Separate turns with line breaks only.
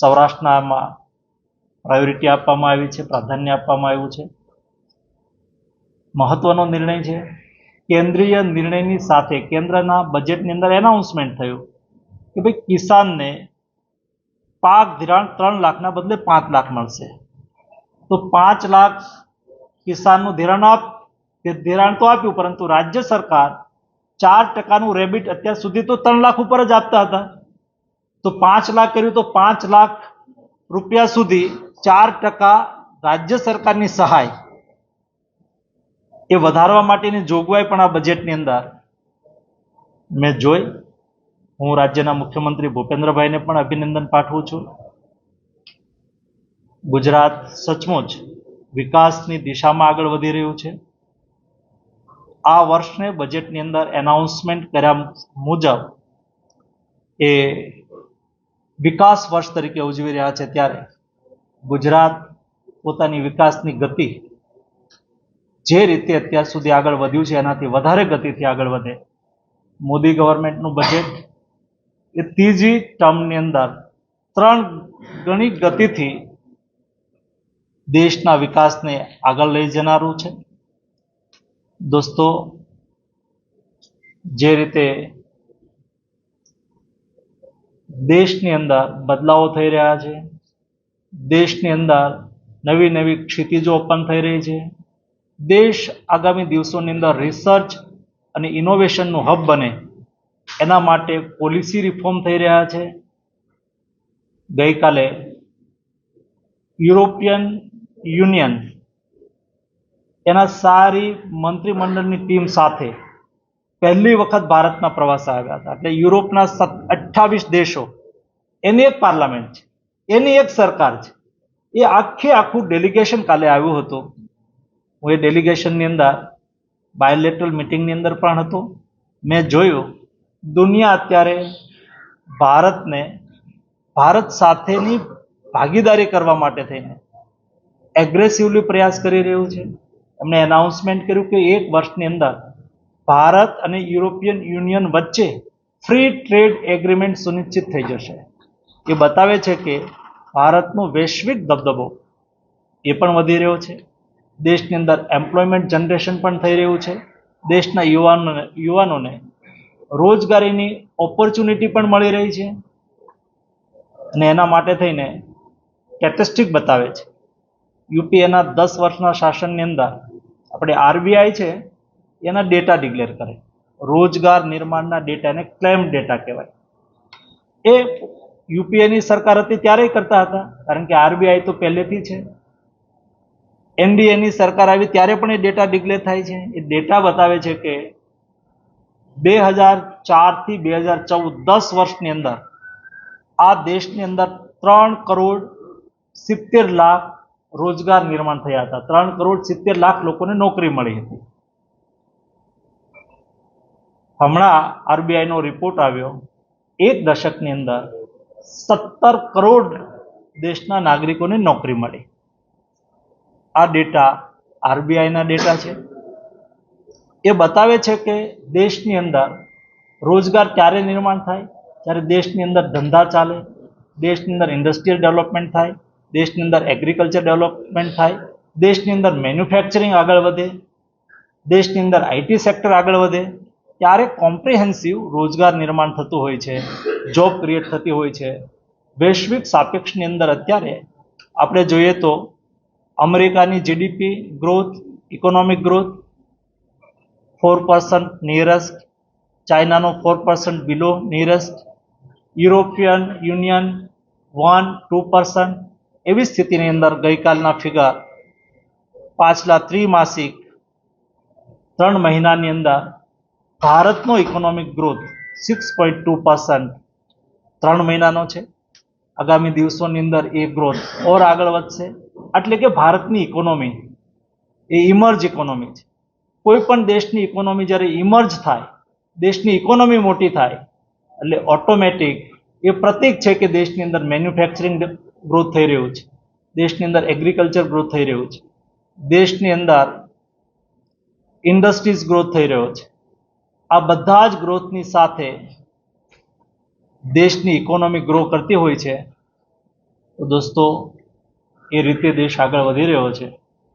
સૌરાષ્ટ્રનામાં priority આપવામાં આવી છે, પ્રાધાન્ય આપવામાં આવ્યું છે. મહત્વનો નિર્ણય છે, કેન્દ્રીય નિર્ણયની સાથે કેન્દ્રના બજેટની અંદર એનાઉન્સમેન્ટ થયું કે ભાઈ કિસાનને પાક ધિરાણ ત્રણ લાખના બદલે પાંચ લાખ મળશે. તો પાંચ લાખ કિસાનનું ધિરાણ આપ ધિરાણ તો આપ્યું, પરંતુ રાજ્ય સરકાર ચાર ટકાનું રેબિટ અત્યાર સુધી તો ત્રણ લાખ ઉપર જ આપતા હતા. તો પાંચ લાખ કર્યું તો પાંચ લાખ રૂપિયા સુધી ચાર ટકા રાજ્ય સરકારની સહાય એ વધારવા માટેની જોગવાઈ પણ આ બજેટની અંદર મેં જોઈ. હું રાજ્યના મુખ્યમંત્રી ભૂપેન્દ્રભાઈને પણ અભિનંદન પાઠવું છું. ગુજરાત સચમુચ વિકાસની દિશામાં આગળ વધી રહ્યું છે. આ વર્ષને બજેટની અંદર એનાઉન્સમેન્ટ કર્યા મુજબ એ વિકાસ વર્ષ તરીકે ઉજવી રહ્યા છે ત્યારે ગુજરાત પોતાની વિકાસની ગતિ જે રીતે અત્યાર સુધી આગળ વધ્યું છે, એનાથી વધારે ગતિથી આગળ વધે. મોદી ગવર્મેન્ટનું બજેટ એ ત્રીજી ટર્મની અંદર ત્રણ ગણી ગતિથી દેશના વિકાસને આગળ લઈ જનારું છે. દોસ્તો, જે રીતે દેશની અંદર બદલાવો થઈ રહ્યા છે. દેશની અંદર નવી નવી ક્ષિતિજો ઓપન થઈ રહી છે. દેશ આગામી દિવસોની અંદર રિસર્ચ અને ઇનોવેશનનું હબ બને. એના માટે પોલિસી રિફોર્મ થઈ રહ્યા છે. ગઈકાલે યુરોપિયન યુનિયન એના સારી મંત્રીમંડળની ટીમ સાથે પહેલી વખત ભારતના પ્રવાસે આવ્યા હતા. એટલે યુરોપના અઠ્ઠાવીસ દેશો, એની એક પાર્લામેન્ટ છે, એની એક સરકાર છે. એ આખે આખું ડેલિગેશન કાલે આવ્યું હતું. હું એ ડેલિગેશનની અંદર બાયોલેટરલ મિટિંગની અંદર પણ હતો. મેં જોયું, દુનિયા અત્યારે ભારતને, ભારત સાથેની ભાગીદારી કરવા માટે થઈને એગ્રેસિવલી પ્રયાસ કરી રહ્યું છે. એમણે એનાઉન્સમેન્ટ કર્યું કે એક વર્ષની અંદર ભારત અને યુરોપિયન યુનિયન વચ્ચે ફ્રી ટ્રેડ એગ્રીમેન્ટ સુનિશ્ચિત થઈ જશે. એ બતાવે છે કે ભારતનો વૈશ્વિક દબદબો એ પણ વધી રહ્યો છે. દેશની અંદર એમ્પ્લોયમેન્ટ જનરેશન પણ થઈ રહ્યું છે. દેશના યુવાનોને યુવાનોને રોજગારીની ઓપોર્ચ્યુનિટી પણ મળી રહી છે. અને એના માટે થઈને કેટેસ્ટિક બતાવે છે. યુપીએના દસ વર્ષના શાસનની અંદર આપણે આરબીઆઈ છે એના ડેટા ડિક્લેર કરે. રોજગાર નિર્માણના ડેટાને ક્લેમ ડેટા કહેવાય. એ યુપીએની સરકાર હતી ત્યારે કરતા હતા. કારણ કે આરબીઆઈ તો પહેલેથી છે. એનડીએની સરકાર આવી ત્યારે પણ એ ડેટા ડિક્લેર થાય છે. એ ડેટા બતાવે છે કે બે હજાર ચારથી બે હજાર ચૌદ દસ વર્ષની અંદર આ દેશની અંદર ત્રણ કરોડ સિત્તેર લાખ રોજગાર નિર્માણ થયા હતા. ત્રણ કરોડ સિત્તેર લાખ લોકોને નોકરી મળી હતી. હમણાં આરબીઆઈનો રિપોર્ટ આવ્યો, એક દશકની અંદર સત્તર કરોડ દેશના નાગરિકોને નોકરી મળી. આ ડેટા આરબીઆઈના ડેટા છે. એ બતાવે છે કે દેશની અંદર રોજગાર ક્યારે નિર્માણ થાય? જ્યારે દેશની અંદર ધંધા ચાલે, દેશની અંદર ઇન્ડસ્ટ્રીયલ ડેવલપમેન્ટ થાય, દેશની અંદર એગ્રીકલ્ચર ડેવલપમેન્ટ થાય, દેશની અંદર મેન્યુફેક્ચરિંગ આગળ વધે, દેશની અંદર આઈટી સેક્ટર આગળ વધે ત્યારે કોમ્પ્રિહેન્સિવ રોજગાર નિર્માણ થતું હોય છે જોબ ક્રિએટ થતી હોય છે. વૈશ્વિક સાપેક્ષની અંદર અત્યારે આપણે જોઈએ તો અમેરિકાની GDP growth economic growth four percent nearest ચાઇનાનો four percent below nearest European Union one two percent એવી સ્થિતિની અંદર ગઈકાલના ફિગર પાછલા ત્રિમાસિક ત્રણ મહિનાની અંદર ભારતનો economic growth six point two percent ત્રણ મહિનાનો છે. આગામી દિવસોની અંદર એ ગ્રોથ ઓર આગળ વધશે. એટલે કે ભારતની ઇકોનોમી એ ઇમર્જ ઇકોનોમી છે. કોઈ પણ દેશની ઇકોનોમી જ્યારે ઇમર્જ થાય, દેશની ઇકોનોમી મોટી થાય, એટલે ઓટોમેટિક એ પ્રતીક છે કે દેશની અંદર મેન્યુફેક્ચરિંગ ગ્રોથ થઈ રહ્યું છે. દેશની અંદર એગ્રીકલ્ચર ગ્રોથ થઈ રહ્યું છે. દેશની અંદર ઇન્ડસ્ટ્રીઝ ગ્રોથ થઈ રહ્યો છે. આ બધા જ ગ્રોથની સાથે દેશની ઇકોનોમી ગ્રો કરતી હોય છે. તો દોસ્તો, એ રીતે દેશ આગળ વધી રહ્યો છે.